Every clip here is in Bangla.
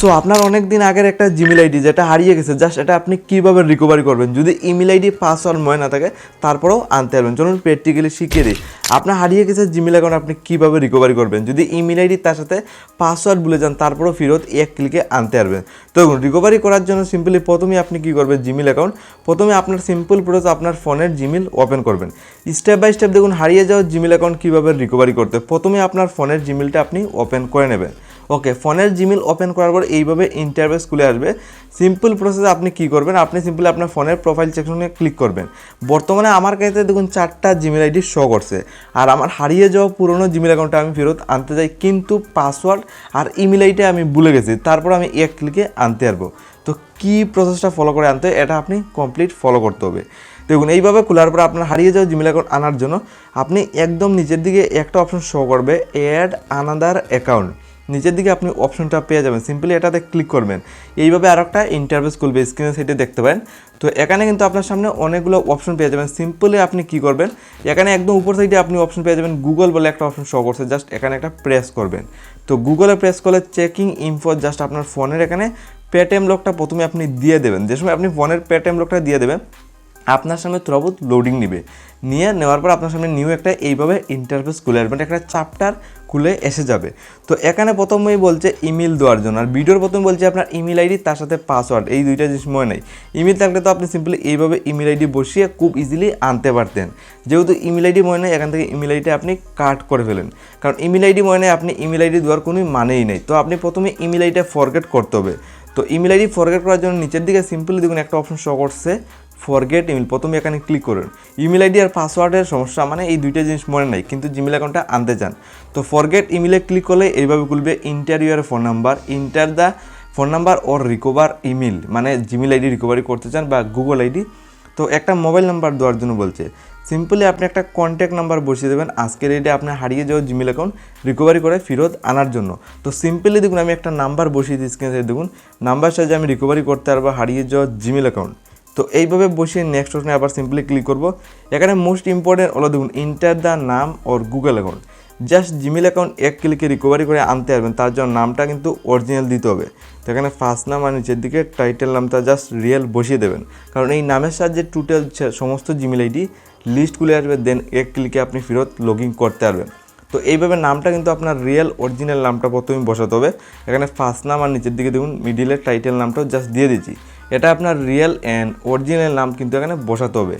সো আপনার অনেক দিন আগের একটা জিমেল আইডি যেটা হারিয়ে গেছে জাস্ট এটা আপনি কীভাবে রিকভারি করবেন? যদি ইমেল আইডি পাসওয়ার্ড মনে না থাকে, তারপরেও আনতে পারবেন। চলুন প্র্যাকটিক্যালি শিখিয়ে দিই। আপনার হারিয়ে গেছে জিমেল অ্যাকাউন্ট আপনি কীভাবে রিকভারি করবেন? যদি ইমেল আইডি তার সাথে পাসওয়ার্ড ভুলে যান, তারপরেও ফেরত এক ক্লিকে আনতে পারবেন। তো দেখুন রিকভারি করার জন্য সিম্পলি প্রথমে আপনি কী করবেন? জিমেল অ্যাকাউন্ট প্রথমে আপনার সিম্পল প্রসেস আপনার ফোনের জিমেল ওপেন করবেন। স্টেপ বাই স্টেপ দেখুন, হারিয়ে যাওয়া জিমেল অ্যাকাউন্ট কীভাবে রিকভারি করতে প্রথমে আপনার ফোনের জিমেলটা আপনি ওপেন করে নেবেন। ওকে ফোনের জিমেল ওপেন করার পর এইভাবে ইন্টারভেস খুলে আসবে। সিম্পল প্রসেসে আপনি কি করবেন? আপনি সিম্পলি আপনার ফোনের প্রোফাইল সেকশনে ক্লিক করবেন। বর্তমানে আমার কাছে দেখুন, চারটা জিমেল আইডি শো করছে। আর আমার হারিয়ে যাওয়া পুরনো জিমেল অ্যাকাউন্টটা আমি ফেরত আনতে চাই, কিন্তু পাসওয়ার্ড আর ইমেল আইডি আমি ভুলে গেছি। তারপর আমি এক ক্লিকে আনতে পারব। তো কী প্রসেসটা ফলো করে আনতে এটা আপনি কমপ্লিট ফলো করতে হবে। দেখুন, এইভাবে খোলার পর আপনার হারিয়ে যাওয়া জিমেল অ্যাকাউন্ট আনার জন্য আপনি একদম নিচের দিকে একটা অপশন শো করবে অ্যাড আনাদার অ্যাকাউন্ট নিচের দিকে আপনি অপশনটা পেয়ে যাবেন। সিম্পলি এটাতে ক্লিক করবেন। এইভাবে আর একটা ইন্টারভেস খুলবে স্ক্রিনের সাইডে দেখতে পারেন। তো এখানে কিন্তু আপনার সামনে অনেকগুলো অপশন পেয়ে যাবেন। সিম্পলি আপনি কি করবেন? এখানে একদম উপর সাইডে আপনি অপশন পেয়ে যাবেন গুগল বলে একটা অপশন শো করছে। জাস্ট এখানে একটা প্রেস করবেন। তো গুগলে প্রেস করলে চেকিং ইনফো জাস্ট আপনার ফোনের এখানে পেটিএম লকটা প্রথমে আপনি দিয়ে দেবেন। যে সময় আপনি ফোনের পেটিএম লকটা দিয়ে দেবেন, আপনার সামনে তুরাবুত লোডিং নিবে। নিয়ে নেওয়ার পর আপনার সামনে নিউ একটা এইভাবে ইন্টারফেস খুলে আসবে। একটা চ্যাপ্টার খুলে এসে যাবে। তো এখানে প্রথমেই বলছে ইমেল দেওয়ার জন্য। আর ভিডিওর প্রথমে বলছে আপনার ইমেল আইডি তার সাথে পাসওয়ার্ড এই দুইটা জিনিস মনে নেই। ইমেল থাকলে তো আপনি সিম্পলি এইভাবে ইমেল আইডি বসিয়ে খুব ইজিলি আনতে পারতেন। যেহেতু ইমেল আইডি মনে নেই, এখান থেকে ইমেল আইডি আপনি কাট করে ফেলেন। কারণ ইমেল আইডি মনে নেই, আপনি ইমেল আইডি দেওয়ার কোনো মানেই নেই। তো আপনি প্রথমে ইমেল আইডিটা ফরগেট করতে হবে। তো ইমেল আইডি ফরগেট করার জন্য নিচের দিকে সিম্পলি দেখুন একটা অপশন শো করছে। ফরগেট ইমেল প্রথমে এখানে ক্লিক করুন। ইমেল আইডি আর পাসওয়ার্ডের সমস্যা মানে এই দুইটা জিনিস মনে নাই, কিন্তু জিমেল অ্যাকাউন্টটা আনতে চান। তো ফরগেট ইমেলে ক্লিক করলে এইভাবে খুলবে enter your phone number enter the phone number or recover email মানে জিমেল আইডি রিকভারি করতে চান বা গুগল আইডি তো একটা মোবাইল নাম্বার দেওয়ার জন্য বলছে সিম্পলি আপনি একটা কন্ট্যাক্ট নাম্বার বসিয়ে দেবেন, আজকের এডে আপনার হারিয়ে যাওয়া জিমেল অ্যাকাউন্ট রিকভারি করে ফেরত আনার জন্য। তো সিম্পলি দেখুন, আমি একটা নাম্বার বসিয়ে দিই স্ক্রিনে দেখুন নাম্বার সাহায্যে আমি রিকভারি করতে পারব, হারিয়ে যাওয়া জিমেল অ্যাকাউন্ট তো এইভাবে বসিয়ে নেক্সট অপশনে আবার সিম্পলি ক্লিক করব। এখানে মোস্ট ইম্পর্টেন্ট হলো দেখুন ইন্টার দ্য নাম or Google account just Gmail account এক ক্লিকে রিকভারি করে আনতে পারবেন, তার জন্য নামটা কিন্তু অরিজিনাল দিতে হবে। তো এখানে ফার্স্ট নাম আর নিচের দিকে টাইটেল নামটা জাস্ট রিয়েল বসিয়ে দেবেন। কারণ এই নামের সাহায্যে টোটাল সমস্ত জিমেল আইডি খুলে আসবে দেন এক ক্লিকে আপনি ফেরত লগ ইন করতে পারবেন। তো এইভাবে নামটা কিন্তু আপনার রিয়েল অরিজিনাল নামটা প্রথমে বসাতে হবে। এখানে ফার্স্ট নাম আর নিচের দিকে দেখুন মিডিলের টাইটেল নামটাও জাস্ট দিয়ে দিচ্ছি। এটা আপনার রিয়েল অ্যান্ড অরিজিনাল নাম কিন্তু এখানে বসাতে হবে।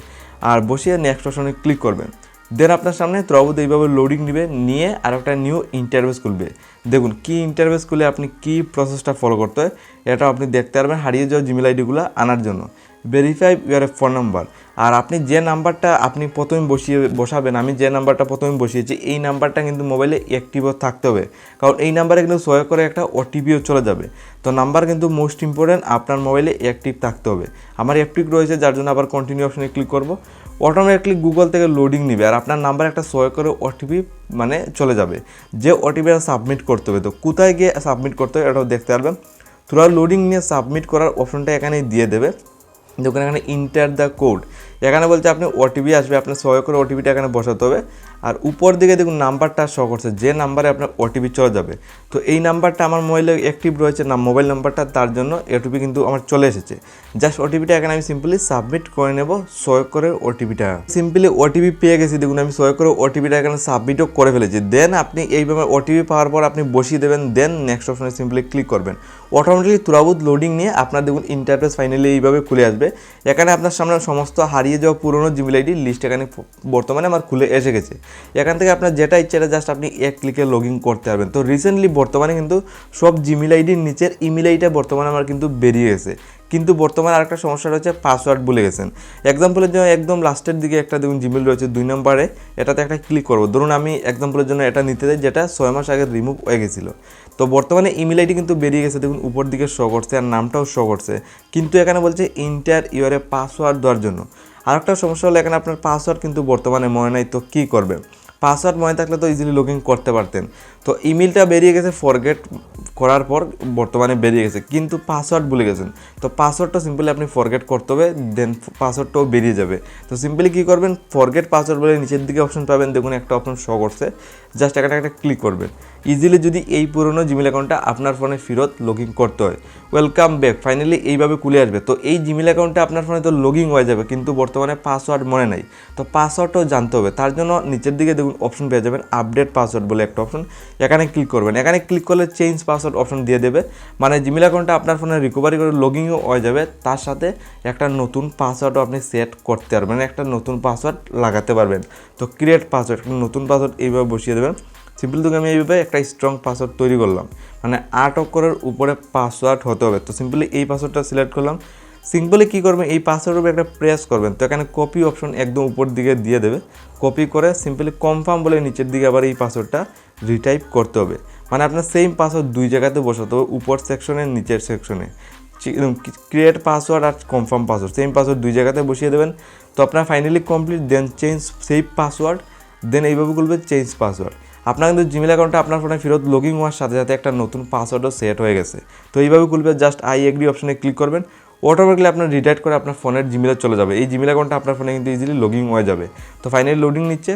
আর বসিয়ে নেক্সট অপশনে ক্লিক করবেন। দেন আপনার সামনে ত্রবত এইভাবে লোডিং নেবে, নিয়ে আর একটা নিউ ইন্টারভেস খুলবে। দেখুন, কি ইন্টারভেস খুলে আপনি কি প্রসেসটা ফলো করতে হয়, এটা আপনি দেখতে পারবেন, হারিয়ে যাওয়া জিমেল আইডিগুলো আনার জন্য। ভেরিফাই ইউর ফোন নাম্বার আর আপনি যে নাম্বারটা আপনি প্রথমে বসিয়ে, বসাবেন, আমি যে নাম্বারটা প্রথমে বসিয়েছি, এই নাম্বারটা কিন্তু মোবাইলে অ্যাক্টিভও থাকতে হবে। কারণ এই নাম্বারে কিন্তু সহায় করে একটা ওটিপিও চলে যাবে। তো নাম্বার কিন্তু মোস্ট ইম্পর্টেন্ট আপনার মোবাইলে অ্যাক্টিভ থাকতে হবে। আমার অ্যাক্টিভ রয়েছে, যার জন্য আবার কন্টিনিউ অপশনে ক্লিক করব। অটোমেটিকলি গুগল থেকে লোডিং নেবে, আর আপনার নাম্বার একটা সহায় করে ওটিপি মানে চলে যাবে। যে ওটিপিটা সাবমিট করতে হবে। তো কোথায় গিয়ে সাবমিট করতে হবে, এটাও দেখতে পারবেন। তোরা লোডিং নিয়ে সাবমিট করার অপশনটা এখানেই দিয়ে দেবে। দেখুন, এখানে ইন্টার দ্য কোড এখানে বলছে আপনি ওটিপি আসবে, আপনার সহায় করে ওটিপিটা এখানে বসাতে হবে। আর উপর দিকে দেখুন, নাম্বারটা শো করছে, যে নাম্বারে আপনার ওটিপি চলে যাবে। তো এই নাম্বারটা আমার মোবাইলে অ্যাক্টিভ রয়েছে, না মোবাইল নাম্বারটা, তার জন্য ওটিপি কিন্তু আমার চলে এসেছে। জাস্ট ওটিপিটা এখানে আমি সিম্পলি সাবমিট করে নেব সহায় করে ওটিপিটা সিম্পলি ওটিপি পেয়ে গেছি, দেখুন, আমি সহায় করে ওটিপিটা এখানে সাবমিটও করে ফেলেছি। দেন আপনি এইভাবে ওটিপি পাওয়ার পর আপনি বসিয়ে দেবেন দেন নেক্সট অপশনে সিম্পলি ক্লিক করবেন। অটোমেটিকলি তুরাবুত লোডিং নিয়ে আপনার দেখুন ইন্টারফেস ফাইনালি এইভাবে খুলে আসবে। এখানে আপনার সামনে সমস্ত হারিয়ে যাওয়া পুরনো জিমেল আইডি লিস্ট এখানে বর্তমানে আমার খুলে এসে গেছে। এখান থেকে আপনার যেটা ইচ্ছে এটা জাস্ট আপনি এক ক্লিকে লগ ইন করতে পারবেন। তো রিসেন্টলি বর্তমানে কিন্তু সব জিমেল আইডির নিচের ইমেল আইডিটা বর্তমানে আমার কিন্তু বেরিয়ে গেছে। কিন্তু বর্তমানে আরেকটা সমস্যা রয়েছে পাসওয়ার্ড ভুলে গেছেন। এক্সাম্পলের জন্য একদম লাস্টের দিকে একটা দেখুন জিমেল রয়েছে দুই নম্বরে, এটাতে একটা ক্লিক করব। ধরুন আমি এক্সাম্পলের জন্য এটা নিতে চাই, যেটা ছয় মাস আগে রিমুভ হয়ে গেছিল। তো বর্তমানে ইমেল আইডি কিন্তু বেরিয়ে গেছে, দেখুন উপর দিকে শো করছে আর নামটাও শো করছে। কিন্তু এখানে বলছে ইন্টার ইউরে পাসওয়ার্ড দেওয়ার জন্য। আরেকটা সমস্যা হলো এখানে আপনার পাসওয়ার্ড কিন্তু বর্তমানে মনে নাই, তো কী করবে? পাসওয়ার্ড মনে থাকলে তো ইজিলি লগ ইন করতে পারতেন। তো ইমেলটা বেরিয়ে গেছে ফরগেট করার পর বর্তমানে বেরিয়ে গেছে। কিন্তু পাসওয়ার্ড ভুলে গেছেন। তো পাসওয়ার্ডটা সিম্পলি আপনি ফরগেট করতে হবে দেন পাসওয়ার্ডটাও বেরিয়ে যাবে। তো সিম্পলি কী করবেন? ফরগেট পাসওয়ার্ড বলে নিচের দিকে অপশন পাবেন। দেখুন একটা অপশন শো করছে। জাস্ট একটা একটা ক্লিক করবেন। ইজিলি যদি এই পুরনো জিমেল অ্যাকাউন্টটা আপনার ফোনে ফেরত লগ ইন করতে হয়। ওয়েলকাম ব্যাক ফাইনালি এইভাবে খুলে আসবে। তো এই জিমেল অ্যাকাউন্টটা আপনার ফোনে তো লগ ইন হয়ে যাবে, কিন্তু বর্তমানে পাসওয়ার্ড মনে নাই। তো পাসওয়ার্ডটাও জানতে হবে। তার জন্য নিচের দিকে দেখুন অপশন পেয়ে যাবেন আপডেট পাসওয়ার্ড বলে একটা অপশন এখানে ক্লিক করবেন। এখানে ক্লিক করলে চেঞ্জ পাসওয়ার্ড অপশন দিয়ে দেবে। মানে জিমেল অ্যাকাউন্টটা আপনার ফোনে রিকভারি করে লগ ইনও হয়ে যাবে। তার সাথে একটা নতুন পাসওয়ার্ডও আপনি সেট করতে পারবেন। একটা নতুন পাসওয়ার্ড লাগাতে পারবেন। তো ক্রিয়েট পাসওয়ার্ড একটা নতুন পাসওয়ার্ড এইভাবে বসিয়ে দেবেন। সিম্পল তোকে আমি এইভাবে একটা স্ট্রং পাসওয়ার্ড তৈরি করলাম। মানে আট অক্ষরের উপরে পাসওয়ার্ড হতে হবে। তো সিম্পলি এই পাসওয়ার্ডটা সিলেক্ট করলাম। সিম্পলি কী করবেন? এই পাসওয়ার্ডের উপরে একটা প্রেস করবেন। তো এখানে কপি অপশন একদম উপর দিকে দিয়ে দেবে। কপি করে সিম্পলি কনফার্ম বলে নিচের দিকে আবার এই পাসওয়ার্ডটা রিটাইপ করতে হবে। মানে আপনার সেম পাসওয়ার্ড দুই জায়গাতে বসাতে হবে, উপর সেকশনে নিচের সেকশনে ক্রিয়েট পাসওয়ার্ড আর কনফার্ম পাসওয়ার্ড সেম পাসওয়ার্ড দুই জায়গাতে বসিয়ে দেবেন। তো আপনার finally complete then change save password then এইভাবে বলবে চেঞ্জ পাসওয়ার্ড আপনার কিন্তু জিমেল অ্যাকাউন্টে আপনার ফোনে ফেরত লগিং হওয়ার সাথে সাথে একটা নতুন পাসওয়ার্ডও সেট হয়ে গেছে। তো এইভাবে খুলবে জাস্ট আই এগ্রি অপশনে ক্লিক করবেন। অটোমেটিকলি আপনার রিডাইট করে আপনার ফোনের জিমেলে চলে যাবে। এই জিমেল অ্যাকাউন্টটা আপনার ফোনে কিন্তু ইজিলি লগ হয়ে যাবে। তো ফাইনালি লোডিং নিচ্ছে।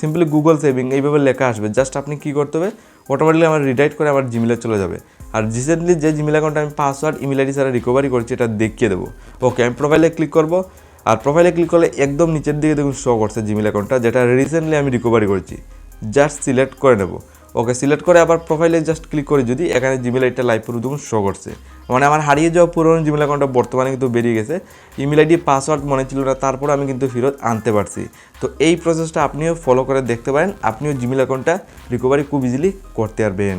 সিম্পলি গুগল সেভিং এইভাবে লেখা আসবে। জাস্ট আপনি কী করতে হবে? অটোমেটিকলি আমার রিডাইট করে আমার জিমেলে চলে যাবে। আর রিসেন্টলি যে জিমেল অ্যাকাউন্টে আমি পাসওয়ার্ড ইমেল আইডি ছাড়া রিকভারি করছি, এটা দেখিয়ে দেবো। ওকে আমি প্রোফাইলে ক্লিক করব। আর প্রোফাইলে ক্লিক করলে একদম নিচের দিকে দেখুন শো করছে জিমেল অ্যাকাউন্টটা যেটা রিসেন্টলি আমি রিকভারি করছি। জাস্ট সিলেক্ট করে নেব। ওকে সিলেক্ট করে আবার প্রোফাইলে জাস্ট ক্লিক করি। যদি এখানে জিমেল আইডিটা লাইভ পুরো দেখুন শো করছে। মানে আমার হারিয়ে যাওয়া পুরনো জিমেল অ্যাকাউন্টটা বর্তমানে কিন্তু বেরিয়ে গেছে। ইমেল আইডি পাসওয়ার্ড মনে ছিল না তারপর আমি কিন্তু ফেরত আনতে পারছি। তো এই প্রসেসটা আপনিও ফলো করে দেখতে পারেন, আপনিও জিমেল অ্যাকাউন্টটা রিকভারি খুব ইজিলি করতে পারবেন।